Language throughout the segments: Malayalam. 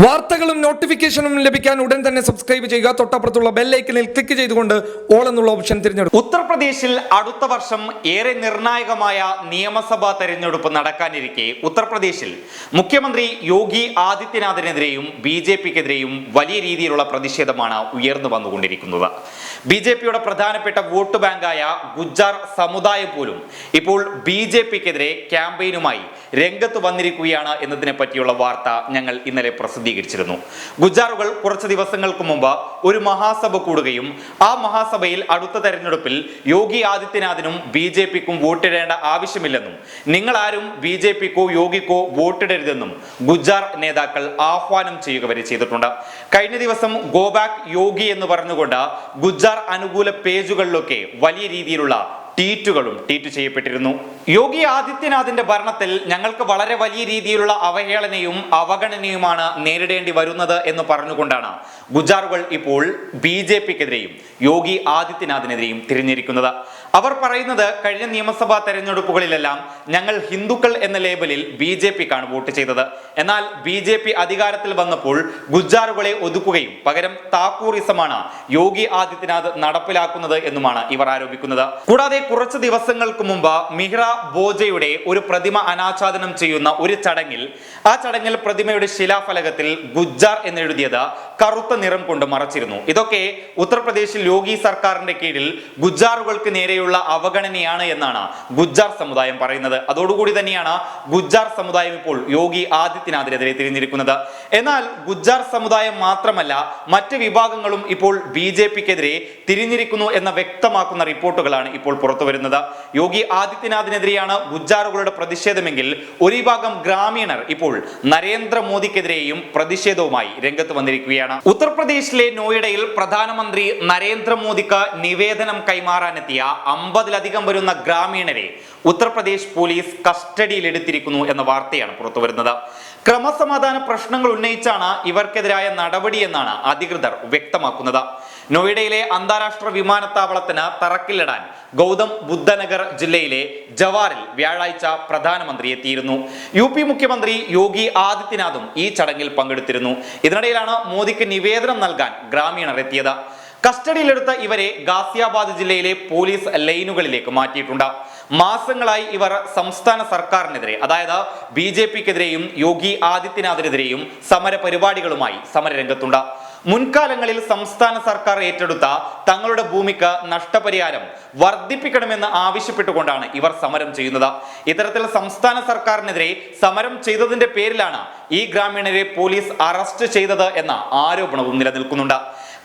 വാർത്തകളും നോട്ടിഫിക്കേഷനും ലഭിക്കാൻ ഉടൻ തന്നെ സബ്സ്ക്രൈബ് ചെയ്യുക. തൊട്ടപ്പുറത്തുള്ള ബെല്ലൈക്കനിൽ ക്ലിക്ക് ചെയ്തുകൊണ്ട് ഓൾ എന്നുള്ള ഓപ്ഷൻ തിരഞ്ഞെടുക്കും ഉത്തർപ്രദേശിൽ അടുത്ത വർഷം ഏറെ നിർണായകമായ നിയമസഭാ തെരഞ്ഞെടുപ്പ് നടക്കാനിരിക്കെ. ഉത്തർപ്രദേശിൽ മുഖ്യമന്ത്രി യോഗി ആദിത്യനാഥിനെതിരെയും ബി ജെ പിക്കെതിരെയും വലിയ രീതിയിലുള്ള പ്രതിഷേധമാണ് ഉയർന്നു വന്നുകൊണ്ടിരിക്കുന്നത്. ബി ജെ പിയുടെ പ്രധാനപ്പെട്ട വോട്ട് ബാങ്കായ ഗുജ്ജാർ സമുദായം പോലും ഇപ്പോൾ ബി ജെ പിക്കെതിരെ ക്യാമ്പയിനുമായി രംഗത്ത് വന്നിരിക്കുകയാണ് എന്നതിനെ പറ്റിയുള്ള വാർത്ത ഞങ്ങൾ ഇന്നലെ പ്രസിദ്ധീകരിച്ചിരുന്നു. ഗുജാറുകൾ കുറച്ച് ദിവസങ്ങൾക്ക് മുമ്പ് ഒരു മഹാസഭ കൂടുകയും ആ മഹാസഭയിൽ അടുത്ത തെരഞ്ഞെടുപ്പിൽ യോഗി ആദിത്യനാഥിനും ബി ജെ പിക്കും വോട്ടിടേണ്ട ആവശ്യമില്ലെന്നും നിങ്ങളാരും ബി ജെ പിക്കോ യോഗിക്കോ വോട്ടിടരുതെന്നും ഗുജാർ നേതാക്കൾ ആഹ്വാനം ചെയ്യുക വരെ ചെയ്തിട്ടുണ്ട്. കഴിഞ്ഞ ദിവസം ഗോ ബാക്ക് യോഗി എന്ന് പറഞ്ഞുകൊണ്ട് ഗുജാർ അനുകൂല പേജുകളിലൊക്കെ വലിയ രീതിയിലുള്ള ട്വീറ്റുകളും ട്വീറ്റ് ചെയ്യപ്പെട്ടിരുന്നു. യോഗി ആദിത്യനാഥിന്റെ ഭരണത്തിൽ ഞങ്ങൾക്ക് വളരെ വലിയ രീതിയിലുള്ള അവഹേളനയും അവഗണനയുമാണ് നേരിടേണ്ടി വരുന്നത് എന്ന് പറഞ്ഞുകൊണ്ടാണ് ഗുജാറുകൾ ഇപ്പോൾ ബി ജെ പിക്കെതിരെയും യോഗി ആദിത്യനാഥിനെതിരെയും തിരിഞ്ഞിരിക്കുന്നത്. അവർ പറയുന്നത് കഴിഞ്ഞ നിയമസഭാ തെരഞ്ഞെടുപ്പുകളിലെല്ലാം ഞങ്ങൾ ഹിന്ദുക്കൾ എന്ന ലേബലിൽ ബി ജെ പിക്കാണ് വോട്ട് ചെയ്തത്. എന്നാൽ ബി ജെ പി അധികാരത്തിൽ വന്നപ്പോൾ ഗുജാറുകളെ ഒതുക്കുകയും പകരം താക്കൂറിസമാണ് യോഗി ആദിത്യനാഥ് നടപ്പിലാക്കുന്നത് എന്നുമാണ് ഇവർ ആരോപിക്കുന്നത്. കൂടാതെ കുറച്ച് ദിവസങ്ങൾക്ക് മുമ്പ് മിഹ്റ ബോജയുടെ ഒരു പ്രതിമ അനാച്ഛാദനം ചെയ്യുന്ന ഒരു ചടങ്ങിൽ ആ ചടങ്ങിൽ പ്രതിമയുടെ ശിലാഫലകത്തിൽ ഗുജ്ജാർ എന്നെഴുതിയത് കറുത്ത നിറം കൊണ്ട് മറച്ചിരുന്നു. ഇതൊക്കെ ഉത്തർപ്രദേശിൽ യോഗി സർക്കാരിന്റെ കീഴിൽ ഗുജ്ജാറുകൾക്ക് നേരെയുള്ള അവഗണനയാണ് എന്നാണ് ഗുജ്ജാർ സമുദായം പറയുന്നത്. അതോടുകൂടി തന്നെയാണ് ഗുജ്ജാർ സമുദായം ഇപ്പോൾ യോഗി ആദിത്യനാഥിനെതിരെ തിരിഞ്ഞിരിക്കുന്നത്. എന്നാൽ ഗുജ്ജാർ സമുദായം മാത്രമല്ല മറ്റ് വിഭാഗങ്ങളും ഇപ്പോൾ ബി ജെ പിക്കെതിരെ തിരിഞ്ഞിരിക്കുന്നു എന്ന വ്യക്തമാക്കുന്ന റിപ്പോർട്ടുകളാണ് ഇപ്പോൾ പുറത്തു വരുന്നത്. യോഗി ആദിത്യനാഥിനെതിരെയാണ് ഗുജ്ജാറുകളുടെ പ്രതിഷേധമെങ്കിൽ ഒരു വിഭാഗം ഗ്രാമീണർ ഇപ്പോൾ നരേന്ദ്രമോദിക്കെതിരെയും പ്രതിഷേധവുമായി രംഗത്ത് വന്നിരിക്കുകയാണ്. ഉത്തർപ്രദേശിലെ നോയിഡയിൽ പ്രധാനമന്ത്രി നരേന്ദ്രമോദിക്ക് നിവേദനം കൈമാറാനെത്തിയ അമ്പതിലധികം വരുന്ന ഗ്രാമീണരെ ഉത്തർപ്രദേശ് പോലീസ് കസ്റ്റഡിയിലെടുത്തിരിക്കുന്നു എന്ന വാർത്തയാണ് പുറത്തുവരുന്നത്. ക്രമസമാധാന പ്രശ്നങ്ങൾ ഉന്നയിച്ചാണ് ഇവർക്കെതിരായ നടപടിയെന്നാണ് അധികൃതർ വ്യക്തമാക്കുന്നത്. നോയിഡയിലെ അന്താരാഷ്ട്ര വിമാനത്താവളത്തിന് തറക്കില്ലിടാൻ ഗൗതം ബുദ്ധനഗർ ജില്ലയിലെ ജവാറിൽ വ്യാഴാഴ്ച പ്രധാനമന്ത്രി എത്തിയിരുന്നു. യു പി മുഖ്യമന്ത്രി യോഗി ആദിത്യനാഥും ഈ ചടങ്ങിൽ പങ്കെടുത്തിരുന്നു. ഇതിനിടയിലാണ് മോദിക്ക് നിവേദനം നൽകാൻ ഗ്രാമീണർ എത്തിയത്. കസ്റ്റഡിയിലെടുത്ത ഇവരെ ഗാസിയാബാദ് ജില്ലയിലെ പോലീസ് ലൈനുകളിലേക്ക് മാറ്റിയിട്ടുണ്ട്. മാസങ്ങളായി ഇവർ സംസ്ഥാന സർക്കാരിനെതിരെ അതായത് ബി ജെ പിക്കെതിരെയും യോഗി ആദിത്യനാഥിനെതിരെയും സമര പരിപാടികളുമായി സമരരംഗത്തുണ്ട്. മുൻകാലങ്ങളിൽ സംസ്ഥാന സർക്കാർ ഏറ്റെടുത്ത തങ്ങളുടെ ഭൂമിക്ക് നഷ്ടപരിഹാരം വർദ്ധിപ്പിക്കണമെന്ന് ആവശ്യപ്പെട്ടുകൊണ്ടാണ് ഇവർ സമരം ചെയ്യുന്നത്. ഇത്തരത്തിൽ സംസ്ഥാന സർക്കാരിനെതിരെ സമരം ചെയ്തതിന്റെ പേരിലാണ് ഈ ഗ്രാമീണരെ പോലീസ് അറസ്റ്റ് ചെയ്തത് എന്ന ആരോപണവും നിലനിൽക്കുന്നുണ്ട്.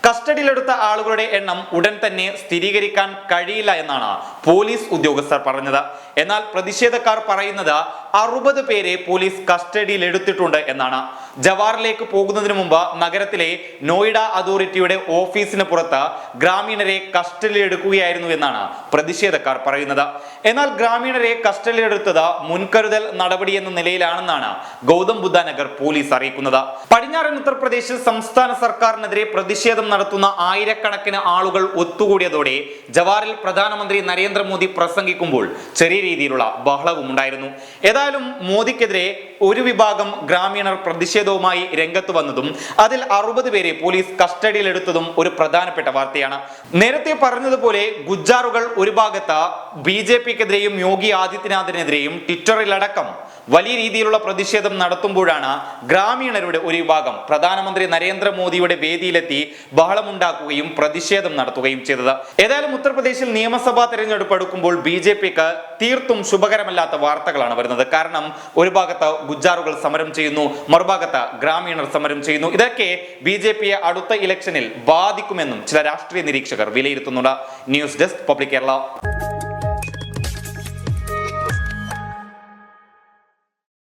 കസ്റ്റഡിയിലെടുത്ത ആളുകളുടെ എണ്ണം ഉടൻ തന്നെ സ്ഥിരീകരിക്കാൻ കഴിയില്ല എന്നാണ് പോലീസ് ഉദ്യോഗസ്ഥർ പറഞ്ഞത്. എന്നാൽ പ്രതിഷേധക്കാർ പറയുന്നത് അറുപത് പേരെ പോലീസ് കസ്റ്റഡിയിൽ എടുത്തിട്ടുണ്ട് എന്നാണ്. ജവാറിലേക്ക് പോകുന്നതിന് മുമ്പ് നഗരത്തിലെ നോയിഡ അതോറിറ്റിയുടെ ഓഫീസിന് പുറത്ത് ഗ്രാമീണരെ കസ്റ്റഡിയിലെടുക്കുകയായിരുന്നു എന്നാണ് പ്രതിഷേധക്കാർ പറയുന്നത്. എന്നാൽ ഗ്രാമീണരെ കസ്റ്റഡിയിലെടുത്തത് മുൻകരുതൽ നടപടി എന്ന നിലയിലാണെന്നാണ് ഗൗതം ബുദ്ധ നഗർ പോലീസ് അറിയിക്കുന്നത്. പടിഞ്ഞാറൻ ഉത്തർപ്രദേശിൽ സംസ്ഥാന സർക്കാരിനെതിരെ പ്രതിഷേധം നടത്തുന്ന ആയിരക്കണക്കിന് ആളുകൾ ഒത്തുകൂടിയതോടെ ജവാറിൽ പ്രധാനമന്ത്രി നരേന്ദ്രമോദി പ്രസംഗിക്കുമ്പോൾ ചെറിയ രീതിയിലുള്ള ബഹളവും ഉണ്ടായിരുന്നു ഏതായാലും മോദിക്കെതിരെ ഒരു വിഭാഗം ഗ്രാമീണർ പ്രതിഷേധവുമായി രംഗത്ത് വന്നതും അതിൽ അറുപത് പേരെ പോലീസ് കസ്റ്റഡിയിലെടുത്തതും ഒരു പ്രധാനപ്പെട്ട വാർത്തയാണ്. നേരത്തെ പറഞ്ഞതുപോലെ ഗുജ്ജാറുകൾ ഒരു ഭാഗത്ത് ബി ജെ പിക്കെതിരെയും യോഗി ആദിത്യനാഥിനെതിരെയും ട്വിറ്ററിലടക്കം വലിയ രീതിയിലുള്ള പ്രതിഷേധം നടത്തുമ്പോഴാണ് ഗ്രാമീണരുടെ ഒരു വിഭാഗം പ്രധാനമന്ത്രി നരേന്ദ്രമോദിയുടെ വേദിയിലെത്തി ബഹളമുണ്ടാക്കുകയും പ്രതിഷേധം നടത്തുകയും ചെയ്തത്. ഏതായാലും ഉത്തർപ്രദേശിൽ നിയമസഭാ തെരഞ്ഞെടുപ്പ് എടുക്കുമ്പോൾ ബി ജെ പിക്ക് തീർത്തും ശുഭകരമല്ലാത്ത വാർത്തകളാണ് വരുന്നത്. കാരണം ഒരു ഭാഗത്ത് ഗുജ്ജാറുകൾ സമരം ചെയ്യുന്നു മറുഭാഗത്ത് ഗ്രാമീണർ സമരം ചെയ്യുന്നു. ഇതൊക്കെ ബി ജെ പിയെ അടുത്ത ഇലക്ഷനിൽ ബാധിക്കുമെന്നും ചില രാഷ്ട്രീയ നിരീക്ഷകർ വിലയിരുത്തുന്നുണ്ട്. News desk Public Kerala.